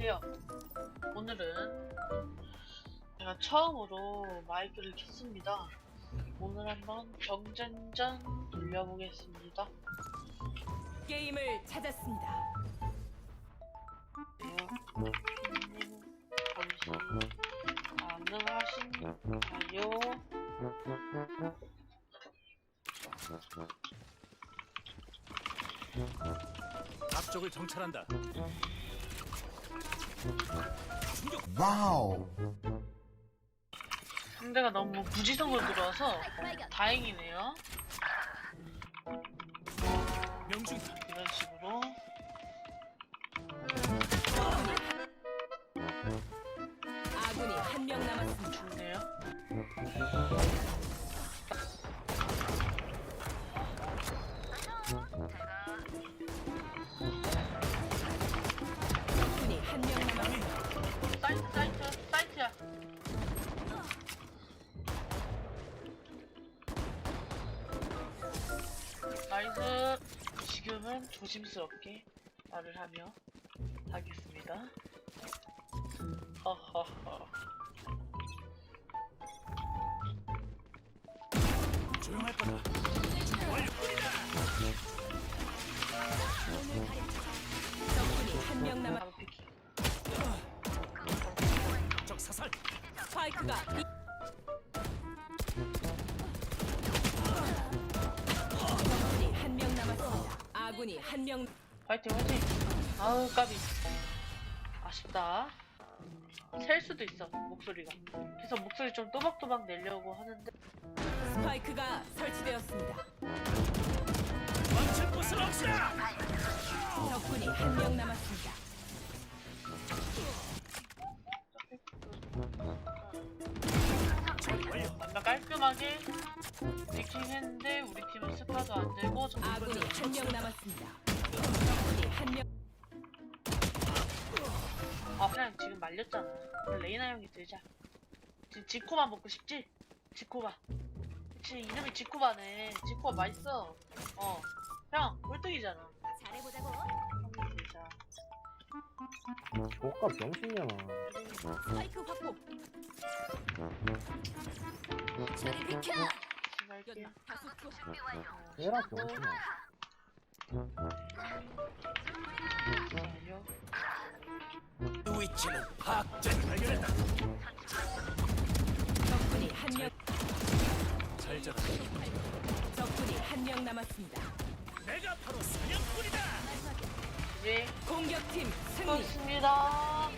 안녕하세요. 오늘은 제가 처음으로 마이크를 켰습니다. 오늘 한번 경쟁전 돌려보겠습니다. 게임을 찾았습니다. 님 잠시 가능하신가요? 앞쪽을 정찰한다. 와우. 상대가 너무 무지성으로 들어와서 다행이네요. 명중이다. 이런 식으로 사이트 사이트 사이트야. 나이스. 지금은 조심스럽게 말을 하며 하겠습니다. 허허허. 조용할 거다. 사살. 스파이크가 이... 적군이 한 명 남았습니다. 아군이 한 명. 화이팅 화이팅. 아우 까비. 아쉽다. 셀 수도 있어 목소리가. 그래서 목소리 좀 또박또박 내려고 하는데 스파이크가 설치되었습니다. 망칠 곳은 없어. 적군이 한 명 남았습니다. 깔끔하게 리킹했는데 우리 팀은 스파도 안 되고 저 아군이 한명 남았습니다. 적군이 한 명. 아 그냥 지금 말렸잖아 레이나 형이 들자 지금 지코바 먹고 싶지? 지코바 그치 이름이 지코바네 지코바 맛있어 어 형 꼴등이잖아 잘해보자고. 형이 들자 옷값 병신이잖아. 스파이크 확보. 저리 비켜. 투. 얘라 병신아. 잠시만요 위치는 파악전 발견했다. 적군이 한 명. 잘 잡아. 적군이 한 명 남았습니다. 내가 바로 사냥꾼이다. 이제 공격팀 승리. 수고했습니다